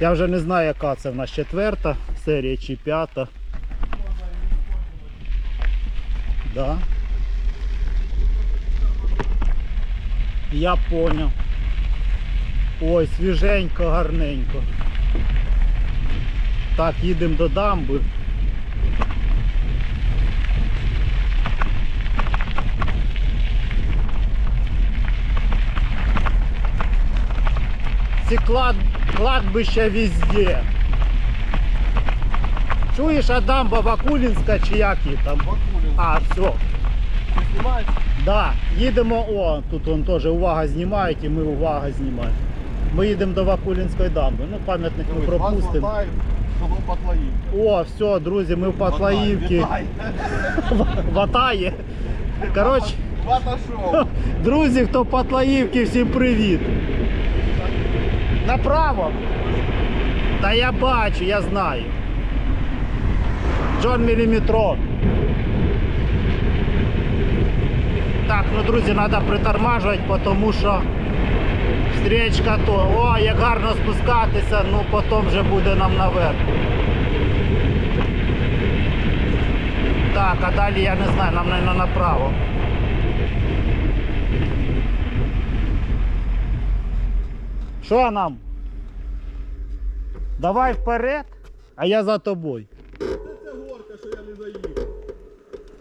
Я вже не знаю, яка це в нас четверта серія чи п'ята. Да. Я поняв. Ой, свіженько, гарненько. Так, їдемо до дамби. Ці. Кладбища везде. Чуєш, а дамба Вакулінська чи як її там? Бакулин. А, все. Знімаєш? Да, їдемо, о, тут он теж увага знімають і ми увага знімаємо. Ми їдемо до Вакулінської дамби. Ну, пам'ятник ми пропустимо. О, все, друзі, ми в Патлаївці. Ватає. Коротше, друзі, хто в Патлаївці, всім привіт. Направо. Та я бачу, я знаю. Джон Міліметрон. Так, ну друзі, треба притормажувати, тому що стрічка то. О, як гарно спускатися, ну потім вже буде нам наверх. Так, а далі я не знаю, нам мабуть, направо. Що нам? Давай вперед, а я за тобою. Це горка, що я не заїхав.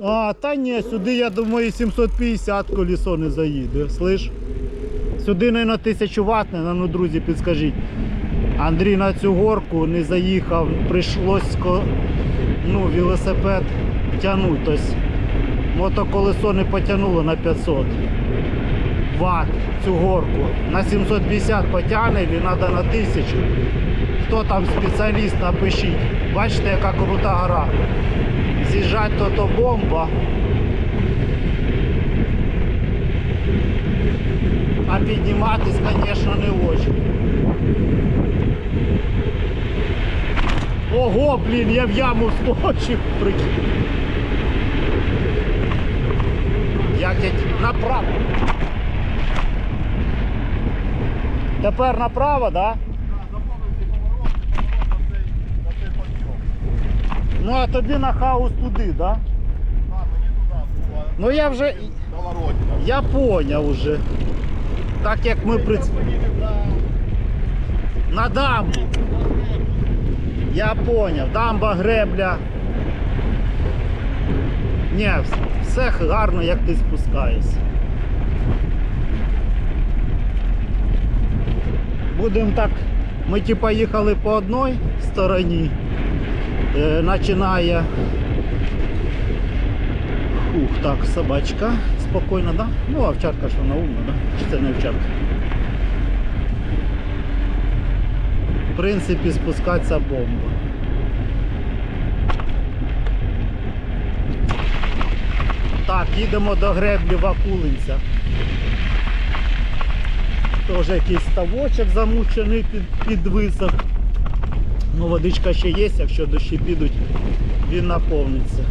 А, та ні, сюди, я думаю, 750 колесо не заїде, слиш? Сюди не на 1000 ватт, ну, друзі, підскажіть. Андрій на цю горку не заїхав, прийшлось ну, велосипед тягнути. Тобто мотоколесо не потягнуло на 500 ватт цю горку. На 750 потягне, він треба на 1000. Хто там спеціаліст, напишіть. Бачите, яка крута гора. З'їжджати то то бомба. А підніматись, звісно, не очень. Ого, блін, я в яму вскочив, прикинь. Як я направо. Тепер направо, так? Да? Ну а тобі на хаос туди? Да? Ну я вже. Я поняв уже. Так як ми при... на дамбу. Я поняв. Дамба, гребля. Ні, все гарно, як ти спускаєшся. Будемо так. Ми типа їхали по одній стороні. Е, починає. Ух, так, собачка. Спокійно, да? Ну, овчарка ж вона умна, да? Чи це не овчарка? В принципі, спускатися бомба. Так, їдемо до греблі Вакулинця. Теж якийсь ставочок замучений під, під висох. Ну, водичка ще є, якщо дощі підуть, він наповниться.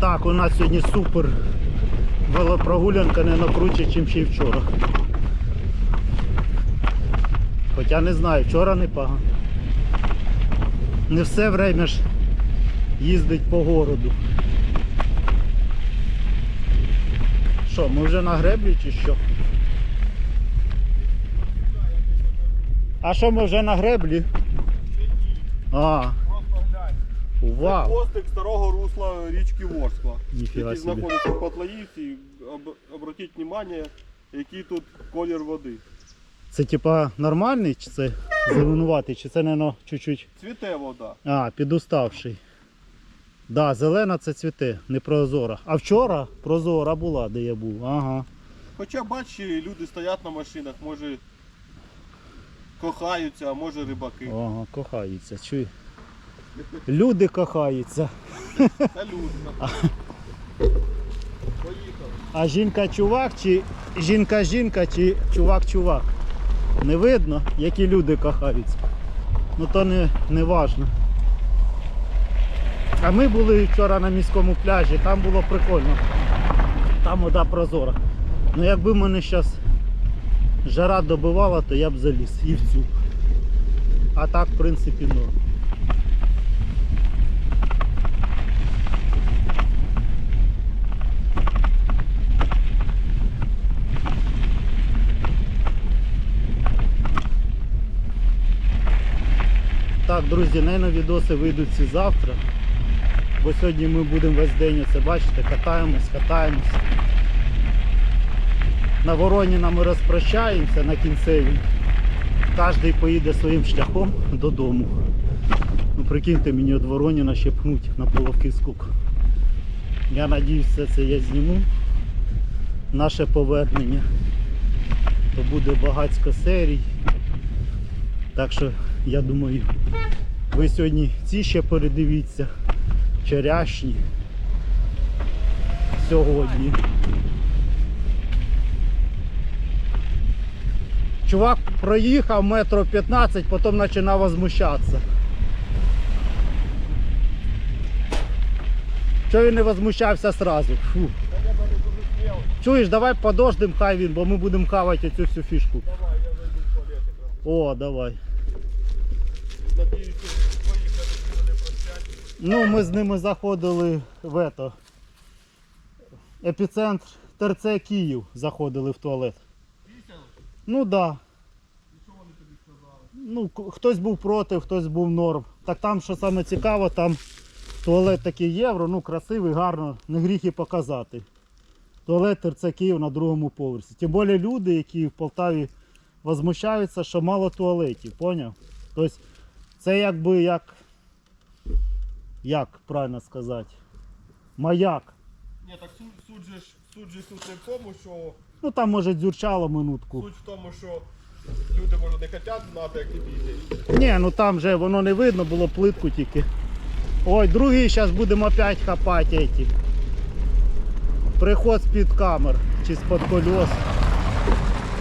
Так, у нас сьогодні супер велопрогулянка не накруче, ніж ще й вчора. Хоча не знаю, вчора непогано. Не все время ж їздить по городу. Що, ми вже на греблі чи що? А що ми вже на греблі? А, Просто глянь. Це вау! хвостик старого русла річки Ворскла. Ніфіга який собі. знаходиться в Патлаївці. Об- Обратіть увагу, який тут колір води. Це типа нормальний чи це зеленуватий, чи це не чуть-чуть. Цвіте вода. А, підуставший. Да, зелена це цвіте, не прозора. А вчора прозора була, де я був. Ага. Хоча бач, люди стоять на машинах, може кохаються, а може рибаки. Ага, кохаються. Чуй. Люди кохаються. Та. Поїхали. А жінка-чувак чи жінка-жінка чи чувак-чувак. Не видно, які люди кохаються. Ну то не, не важно. А ми були вчора на міському пляжі, там було прикольно. Там вода прозора. Ну якби мене зараз жара добивала, то я б заліз і в цю. А так, в принципі, норм. Так, друзі, на відоси вийдуть всі завтра. Бо сьогодні ми будемо весь день оце бачите, катаємось, катаємось. На Вороніна ми розпрощаємося на кінцевій. Кожний поїде своїм шляхом додому. Ну прикиньте, мені від Вороніна ще пнуть на половки скук. Я надіюсь, все це я зніму. Наше повернення. То буде багатько серій. Так що я думаю, ви сьогодні ці ще передивіться. Вчорашні. Сьогодні. Чувак проїхав метро 15, потім починав возмущатися. Чого він не возмущався сразу? Фу. Чуєш, давай подождем хай він, бо ми будемо хавати цю всю фішку. Давай, я зайду в туалет якраз. О, давай. Надіюсь, Ну, ми з ними заходили в ето. Епіцентр ТРЦ Київ заходили в туалет. Ну так. Да. Ну, хтось був проти, хтось був норм. Так там, що саме цікаво, там туалет такий євро, ну красивий, гарно, не гріх і показати. Туалет ТРЦ Київ на другому поверсі. Тим більше люди, які в Полтаві возмущаються, що мало туалетів, поняв? Тобто це якби як. Як правильно сказати? Маяк. Ні, так суть, суть же ж суть же тут не в тому, що Ну там може дзюрчало минутку. суть в тому, що люди може не хочуть знати, як ти бігаєш. Ні, ну там же воно не видно, було плитку тільки. Ой, другий зараз будемо опять хапати эти. Приход з-під камер чи з-під колес.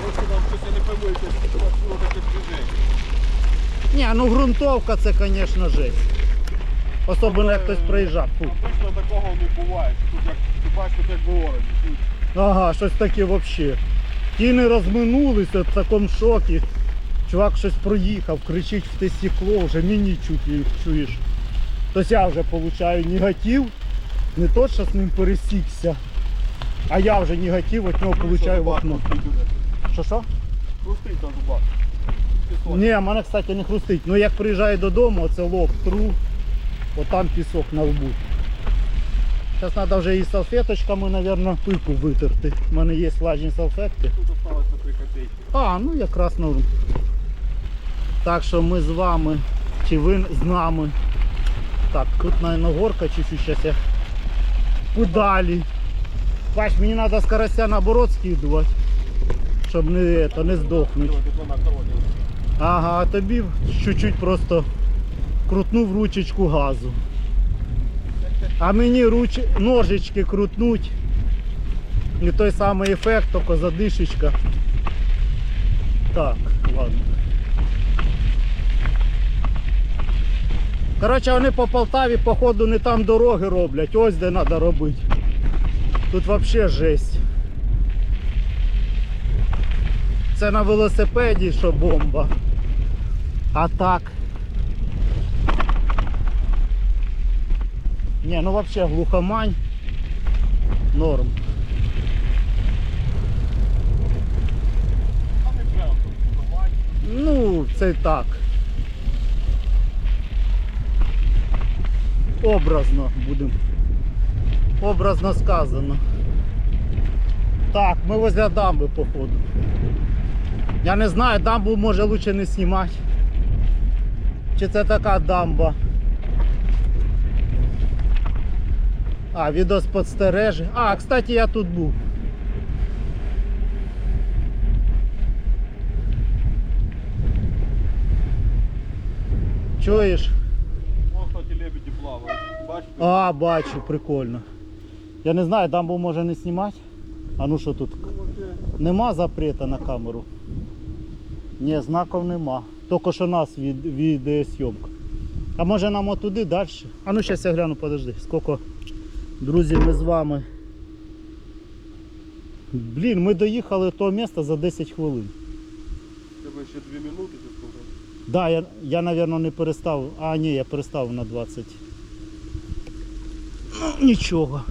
Просто нам щось не пойму, якесь було таке движення. Ні, ну ґрунтовка це, звісно, жесть. Особливо як хтось проїжджав. Фу. Обично такого не буває. Тут як ти бачиш, тут як. Тут Ага, щось таке взагалі. Тіни розминулися в такому шокі. Чувак щось проїхав, кричить в те стекло, вже мені чуть їх чуєш. Тобто я вже получаю негатив. Не то, що з ним пересікся, а я вже негатив від нього получаю в окно. Що що? Хрустить на зубах. Ні, мене, кстати, не хрустить. Ну як приїжджаю додому, оце лоб тру, отам пісок на лбу. Зараз треба вже і салфеточками, мабуть, пику витерти. У мене є влажні салфетки. Тут осталось по 3 копейки. А, ну якраз норм. Так що ми з вами, чи ви з нами. Так, тут, мабуть, горка чуть-чуть зараз я подалі. Бач, мені треба скоростя наоборот скидувати, щоб не, то, не здохнути. Ага, а тобі чуть-чуть просто крутнув ручечку газу. А мені руч... ножички крутнуть. Не той самий ефект, тільки задишечка. Так, ладно. Коротше, вони по Полтаві, походу, не там дороги роблять. Ось де треба робити. Тут взагалі жесть. Це на велосипеді, що бомба. А так. Не, ну вообще глухомань. Норм. А не прям тут нормально. Ну, це так. Образно будемо. Образно сказано. Так, ми возле дамби, походу. Я не знаю, дамбу може лучше не знімати. Чи це така дамба? А, відеоспостереження. А, кстати, я тут був. Чуєш? Вон, кстати, лебеді плавають. Бачите? А, бачу, прикольно. Я не знаю, дамбу може не знімати. А ну що тут? Нема запрета на камеру. Ні, знаків нема. Тільки що нас від, відеосйомка. А може нам отуди далі? А ну зараз я гляну, подожди. Скільки, друзі, ми з вами Блін, ми доїхали до того міста за 10 хвилин. Тебе ще 2 минути чи сколько? Да, я, я, напевно, не перестав. А, ні, я перестав на 20. Ну, нічого.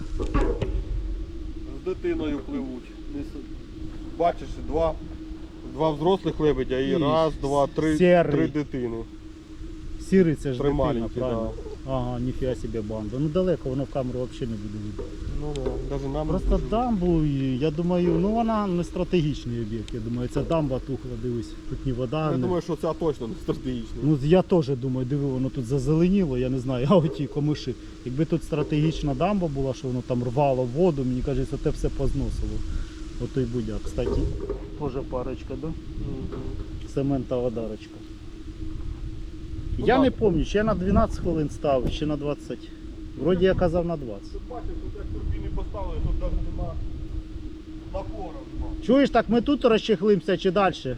З дитиною пливуть. Бачиш, два, два взрослих лебедя і І раз, два, три, серий. три дитини. Сірий це ж Три дитина, маленькі, правильно? Ага, ніфіга собі банда. Ну далеко, воно в камеру взагалі не буде видно. Ну да, навіть нам Просто дамбу, і я думаю, ну вона не стратегічний об'єкт. Я думаю, ця дамба тухла, дивись, тут ні вода. Я ні- думаю, що це точно не стратегічно. Ну я теж думаю, диви, воно тут зазеленіло, я не знаю, а оті комиші. Якби тут стратегічна дамба була, що воно там рвало воду, мені кажеться, те все позносило. Отой будяк. Кстати, теж парочка, да? Цементова дарочка. Ну, я не пам'ятаю, чи я на 12 хвилин став, чи на 20. Вроді я казав на 20. Тут бачиш, тут як турбіни поставили, тут навіть нема напору. нема. Чуєш, так ми тут розчехлимося чи далі?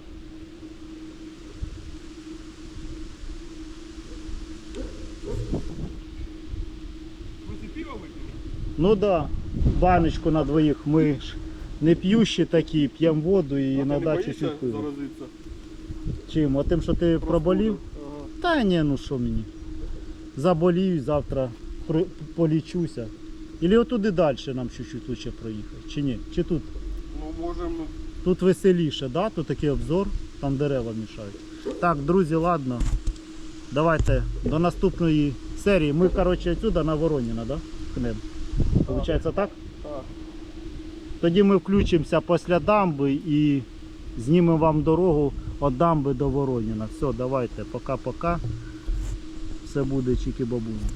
Ви ці пиво випили? Ну так, да. баночку на двоїх. Ми ж не п'ющі такі, п'ємо воду і А ти на не боїшся заразитися? Чим? А тим, що ти проболів? Та ні, ну що мені. Заболію, завтра полічуся. Ілі отуди далі нам чуть-чуть лучше проїхати. Чи ні? Чи тут? Ну, можемо. Тут веселіше, да? Тут такий обзор, там дерева мішають. Так, друзі, ладно. Давайте до наступної серії. Ми, коротше, отсюди на Вороніна, да? Хнем. Получається так? Так. Тоді ми включимося після дамби і знімемо вам дорогу від дамби до Вороніна. Все, давайте, пока-пока. Все буде чики-бабуні.